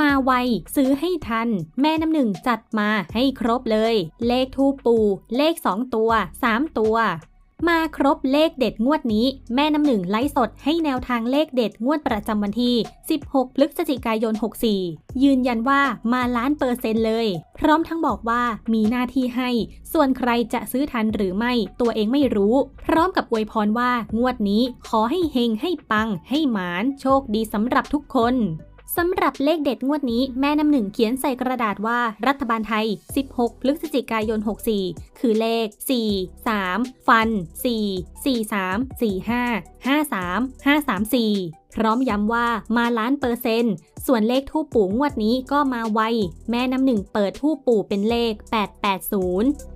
มาไวซื้อให้ทัน แม่น้ำหนึ่งจัดมาให้ครบเลย เลขทูปปู เลข 2 ตัว 3 ตัว มาครบเลขเด็ดงวดนี้ แม่น้ำหนึ่งไลฟ์สดให้แนวทางเลขเด็ดงวดประจำวันที่ 16 พฤศจิกายน 64 ยืนยันว่ามาล้านเปอร์เซ็นต์เลย พร้อมทั้งบอกว่ามีหน้าที่ให้ ส่วนใครจะซื้อทันหรือไม่ตัวเองไม่รู้ พร้อมกับอวยพรว่างวดนี้ขอให้เฮงให้ปัง ให้หมาน โชคดีสำหรับทุกคน สำหรับเลขเด็ดงวดนี้แม่น้ำหนึ่งเขียนใส่กระดาษว่ารัฐบาลไทย 16 พฤศจิกายน 64 คือเลข 4 3 ฟัน 4 4 3 4 5 5 3 5 3 4 พร้อมย้ำว่ามาล้านเปอร์เซนต์ ส่วนเลขทูปปู่งวดนี้ก็มาไว แม่น้ำหนึ่งเปิดทูปปู่เป็นเลข 880